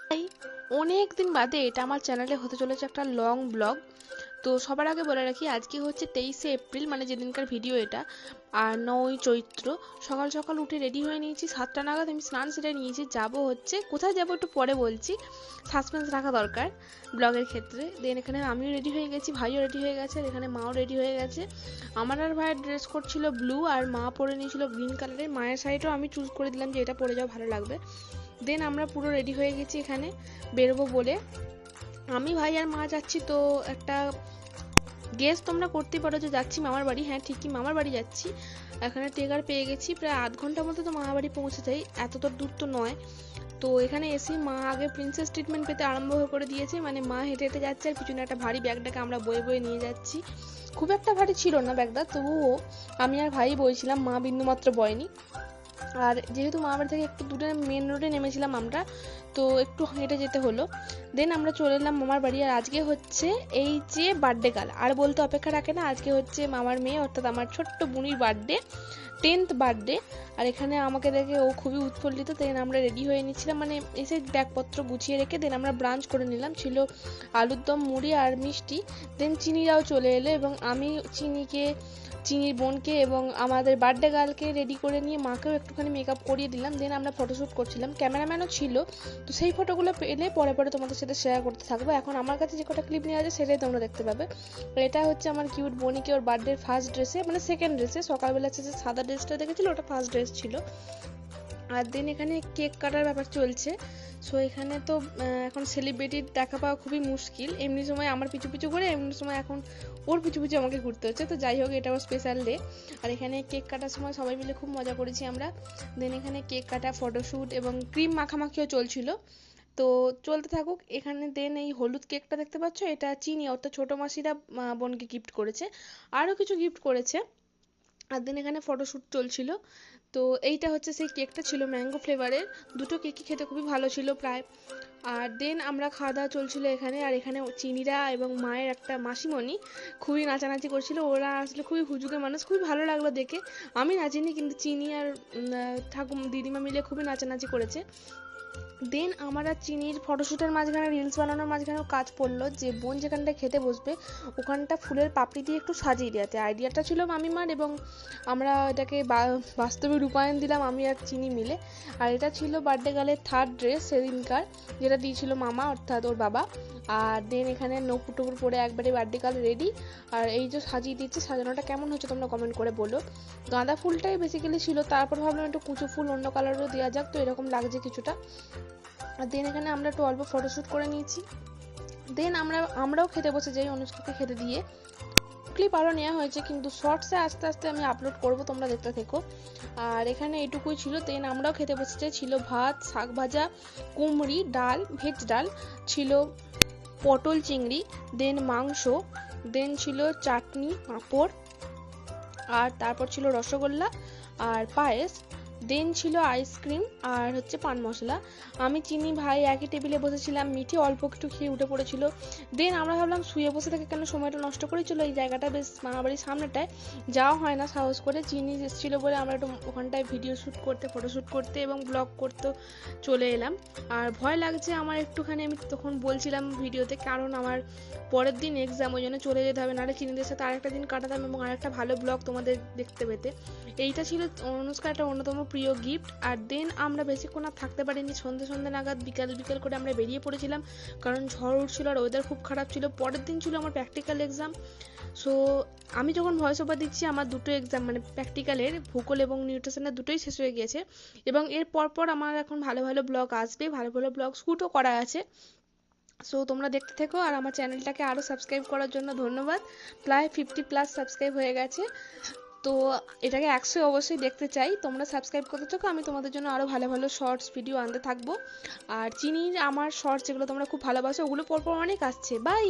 তাই অনেক দিন বাদে এটা আমার চ্যানেলে হতে চলেছে একটা লং ব্লগ তো সবার আগে বলে রাখি, আজকে হচ্ছে তেইশে এপ্রিল মানে যেদিনকার ভিডিও এটা। আর নয় চৈত্র, সকাল সকাল উঠে রেডি হয়ে নিয়েছি। সাতটা নাগাদ আমি স্নান সেরে নিয়েছি। যাব হচ্ছে, কোথায় যাব একটু পরে বলছি। সাসপেন্স রাখা দরকার ব্লগের ক্ষেত্রে। দেন এখানে আমিও রেডি হয়ে গেছি, ভাইও রেডি হয়ে গেছে, আর এখানে মাও রেডি হয়ে গেছে। আমার আর ভাইয়ের ড্রেস কোড ছিল ব্লু আর মা পরে নিয়েছিল গ্রিন কালারের মায়ের শাড়িটাও আমি চুজ করে দিলাম যে এটা পরে যাওয়া ভালো লাগবে। দেন আমরা পুরো রেডি হয়ে গেছি এখানে, বেরোবো বলে। আমি ভাই আর মা যাচ্ছি, তো একটা গেস তোমরা করতেই পারো যে যাচ্ছি মামার বাড়ি। হ্যাঁ ঠিকই মামার বাড়ি যাচ্ছি। এখানে টেকার পেয়ে গেছি, প্রায় আধ ঘণ্টার মধ্যে তো মামার বাড়ি পৌঁছে যাই। এত তো দূর তো নয়। তো এখানে এসে মা আগে প্রিন্সেস ট্রিটমেন্ট পেতে আরম্ভ করে দিয়েছে। মানে মা হেঁটে হেঁটে যাচ্ছে আর পিছনে একটা ভারী ব্যাগটাকে আমরা বয়ে বয়ে নিয়ে যাচ্ছি। খুব একটা ভারী ছিল না ব্যাগটা তবুও আমি আর ভাই বইছিলাম, মা বিন্দুমাত্র বয়নি। আর যেহেতু মা বাড়ি থেকে একটু দূরে মেন রোডে নেমেছিলাম আমরা, তো একটু হেঁটে যেতে হলো। দেন আমরা চলে এলাম মামার বাড়ি আর আজকে হচ্ছে এই যে বার্থডে কাল আর বলতে অপেক্ষা রাখে না, আজকে হচ্ছে মামার মেয়ে, অর্থাৎ আমার ছোট্ট বুনির বার্থডে টেন্থ বার্থডে আর এখানে আমাকে দেখে ও খুবই উৎফুল্লিত। দেন আমরা রেডি হয়ে নিচ্ছিলাম মানে এসে ব্যাগপত্র গুছিয়ে রেখে দেন আমরা ব্রাঞ্চ করে নিলাম। ছিল আলুর দম মুড়ি আর মিষ্টি। দেন চিনিরাও চলে এলো এবং আমি চিনিকে চিনির বোনকে এবং আমাদের বার্থডে গার্লকে রেডি করে নিয়ে মাকেও একটুখানি মেকআপ করিয়ে দিলাম। দেন আমরা ফটোশ্যুট করছিলাম। ক্যামেরাম্যানও ছিল। তো সেই ফটোগুলো পেলে পরে পরে তোমাদের সাথে শেয়ার করতে থাকব। এখন আমার কাছে যে কটা ক্লিপ নিয়ে আছে সেটাই তোমরা দেখতে পাবে। এটা হচ্ছে আমার কিউট বোনিকে ওর বার্থডের ফার্স্ট ড্রেসে মানে সেকেন্ড ড্রেসে সকালবেলা যে সাদা ড্রেসটা দেখেছিল, ওটা ফার্স্ট ড্রেস ছিল। আর দেন এখানে কেক কাটার ব্যাপার চলছে। সো এখানে তো এখন সেলিব্রিটির দেখা পাওয়া খুবই মুশকিল। এমনি সময় আমার পিছু পিছু করে, এমনি সময় এখন ওর পিছু পিছু আমাকে ঘুরতে হচ্ছে। তো যাই হোক এটাও স্পেশাল ডে আর এখানে কেক কাটার সময় সবাই মিলে খুব মজা করেছি আমরা। দেন এখানে কেক কাটা ফটোশ্যুট এবং ক্রিম মাখামাখিও চলছিল। তো চলতে থাকুক, এখানে দেন এই হলুদ কেকটা দেখতে পাচ্ছ? এটা চিনি, অর্থাৎ ছোটো মাসিরা বোনকে গিফট করেছে। আরও কিছু গিফট করেছে। আর দেন এখানে ফটোশ্যুট চলছিল। তো এইটা হচ্ছে সেই কেকটা ছিল ম্যাঙ্গো ফ্লেভারের দুটো কেকই খেতে খুবই ভালো ছিল প্রায়। আর দেন আমরা খাওয়া দাওয়া চলছিল এখানে। আর এখানে চিনিরা এবং মায়ের একটা মাসিমণি খুবই নাচানাচি করছিল। ওরা আসলে খুবই হুজুগে মানুষ। খুবই ভালো লাগল দেখে। আমি নাচিনি, কিন্তু চিনি আর ঠাকুর দিদিমা মিলে খুবই নাচানাচি করেছে। দেন আমার আর চিনির ফটোশ্যুটের মাঝখানে রিলস বানানোর মাঝখানেও কাজ পড়ল যে বোন যেখানটায় খেতে বসবে, ওখানটা ফুলের পাপড়ি দিয়ে একটু সাজিয়ে দেওয়াতে আইডিয়াটা ছিল মামিমার এবং আমরা এটাকে বাস্তবে রূপায়ণ দিলাম আমি আর চিনি মিলে। আর এটা ছিল বার্থডে গার্লের থার্ড ড্রেস সেদিনকার, যেটা দিয়েছিল মামা, অর্থাৎ ওর বাবা। আর দেন এখানে নপুর টুকুর পরে একবারে বার্থডে গার্ল রেডি আর এই যে সাজিয়ে দিচ্ছে, সাজানোটা কেমন হচ্ছে তোমরা কমেন্ট করে বলো। গাঁদা ফুলটাই বেসিক্যালি ছিল, তারপর ভাবলাম একটু কুচো ফুল অন্য কালারও দেওয়া যাক, তো এরকম লাগছে কিছুটা। আর দেন এখানে আমরা একটু অল্প ফটোশ্যুট করে নিয়েছি। দেন আমরা, আমরাও খেতে বসে যাই অনুষ্কাকে খেতে দিয়ে। ক্লিপ আরও নেওয়া হয়েছে, কিন্তু শর্টসে আস্তে আস্তে আমি আপলোড করব, তোমরা দেখতে থেকো। আর এখানে এটুকুই ছিল দেন আমরাও খেতে বসে যাই, ছিল ভাত, শাক ভাজা, কুমড়ি, ডাল ভেজ ডাল, ছিল পটল চিংড়ি দেন মাংস দেন ছিল চাটনি, পাঁপড়, আর তারপর ছিল রসগোল্লা, আর পায়েস। দেন ছিল আইসক্রিম আর হচ্ছে পান মশলা। আমি, চিনি, ভাই একই টেবিলে বসেছিলাম, মিঠে অল্প একটু খেয়ে উঠে পড়েছিল। দেন আমরা ভাবলাম শুয়ে বসে থেকে কেন সময়টা নষ্ট করে? চলো এই জায়গাটা বেশ মামাবাড়ির সামনেটায়। যাওয়া হয় না সাহস করে, চিনি এসেছিল বলে আমরা একটু ওখানটায় ভিডিও শ্যুট করতে ফটোশ্যুট করতে এবং ব্লগ করতে চলে এলাম। আর ভয় লাগছে আমার একটুখানি, আমি তখন বলছিলাম ভিডিওতে কারণ আমার পরের দিন এক্সাম ওই জন্য চলে যেতে হবে। নাহলে চিনিদের সাথে আরেকটা দিন কাটাতাম এবং আরেকটা ভালো ব্লগ তোমাদের দেখতে পেতে। এইটা ছিল অনুষ্কার, একটা অন্যতম প্রিয় গিফট আর দেন আমরা বেশিক্ষণ আর থাকতে পারিনি। সন্ধ্যে সন্ধ্যে নাগাদ, বিকাল বিকাল করে আমরা বেরিয়ে পড়েছিলাম, কারণ ঝড় উঠছিল আর ওয়েদার খুব খারাপ ছিল। পরের দিন ছিল আমার প্র্যাকটিক্যাল এক্সাম সো আমি যখন ভয়েস ওভার দিচ্ছি, আমার দুটো এক্সাম মানে প্র্যাকটিক্যালের ভূগোল এবং নিউট্রিশনের দুটোই শেষ হয়ে গিয়েছে। এবং এর পরপর আমার এখন ভালো ভালো ব্লগ আসবে, ভালো ভালো ব্লগ শ্যুটও করা আছে। সো তোমরা দেখতে থেকো, আর আমার চ্যানেলটাকে আরও সাবস্ক্রাইব করার জন্য ধন্যবাদ। প্রায় ফিফটি প্লাস সাবস্ক্রাইব হয়ে গেছে। তো এটাকে একশো অবশ্যই দেখতে চাই। তোমরা সাবস্ক্রাইব করতে থাকো, আমি তোমাদের জন্য আরও ভালো ভালো শর্টস ভিডিও আনতে থাকব। আর চিনির আমার শর্টস যেগুলো তোমরা খুব ভালোবাসো, ওগুলো পরপর অনেক আসছে। বাই